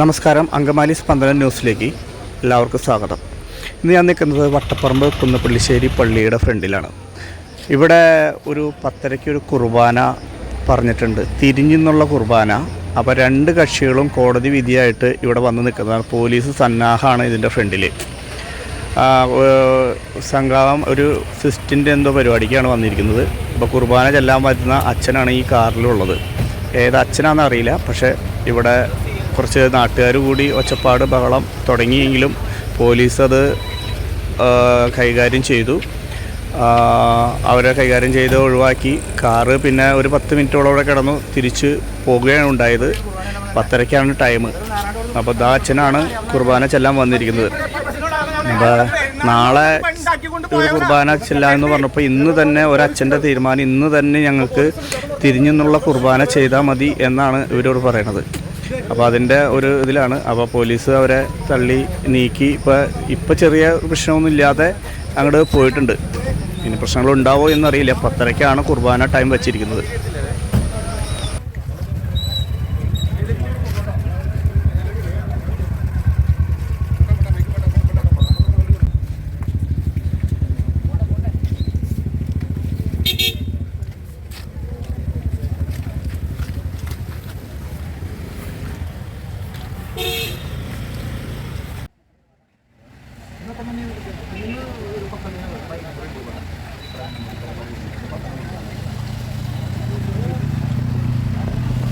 നമസ്കാരം അങ്കമാലി സ്പന്ദന ന്യൂസിലേക്ക് എല്ലാവർക്കും സ്വാഗതം. ഇന്ന് ഞാൻ നിൽക്കുന്നത് വട്ടപ്പറമ്പ് കുന്നപ്പള്ളിശ്ശേരി പള്ളിയുടെ ഫ്രണ്ടിലാണ്. ഇവിടെ ഒരു പത്തരയ്ക്ക് ഒരു കുർബാന പറഞ്ഞിട്ടുണ്ട്. തിരിഞ്ഞെന്നുള്ള കുർബാന. അപ്പോൾ രണ്ട് കക്ഷികളും കോടതി വിധിയായിട്ട് ഇവിടെ വന്ന് നിൽക്കുന്നതാണ്. പോലീസ് സന്നാഹമാണ് ഇതിന്റെ ഫ്രണ്ടിൽ സംഘാവം സംഘം ഒരു സിസ്റ്റിന്റെ എന്തോ പരിപാടിക്കാണ് വന്നിരിക്കുന്നത്. അപ്പോൾ കുർബാന ചെല്ലാൻ പറ്റുന്ന അച്ഛനാണ് ഈ കാറിലുള്ളത്. ഏത് അച്ഛനാണെന്ന് അറിയില്ല. പക്ഷേ ഇവിടെ കുറച്ച് നാട്ടുകാർ കൂടി ഒച്ചപ്പാട് ബഹളം തുടങ്ങിയെങ്കിലും പോലീസ് അത് കൈകാര്യം ചെയ്തു. അവരെ കൈകാര്യം ചെയ്ത് ഒഴിവാക്കി. കാറ് പിന്നെ ഒരു പത്ത് മിനിറ്റോളം അവിടെ കിടന്നു തിരിച്ച് പോകുകയാണ് ഉണ്ടായത്. പത്തരയ്ക്കാണ് ടൈം. അപ്പോൾ ദാ അച്ഛനാണ് കുർബാന ചെല്ലാൻ വന്നിരിക്കുന്നത്. നാളെ ഒരു കുർബാന ചെല്ലാമെന്ന് പറഞ്ഞപ്പോൾ ഇന്ന് തന്നെ ഒരച്ഛന്റെ തീരുമാനം ഇന്ന് തന്നെ ഞങ്ങൾക്ക് തിരിഞ്ഞെന്നുള്ള കുർബാന ചെയ്താൽ മതി എന്നാണ് ഇവരോട് പറയണത്. അപ്പോൾ അതിന്റെ ഒരു ഇതിലാണ്. അപ്പോൾ പോലീസ് അവരെ തള്ളി നീക്കി. ഇപ്പോൾ ഇപ്പോൾ ചെറിയ പ്രശ്നമൊന്നും ഇല്ലാതെ അങ്ങോട്ട് പോയിട്ടുണ്ട്. ഇനി പ്രശ്നങ്ങൾ ഉണ്ടാവോ എന്നറിയില്ല. പത്തരയ്ക്കാണ് കുർബാന ടൈം വെച്ചിരിക്കുന്നത്.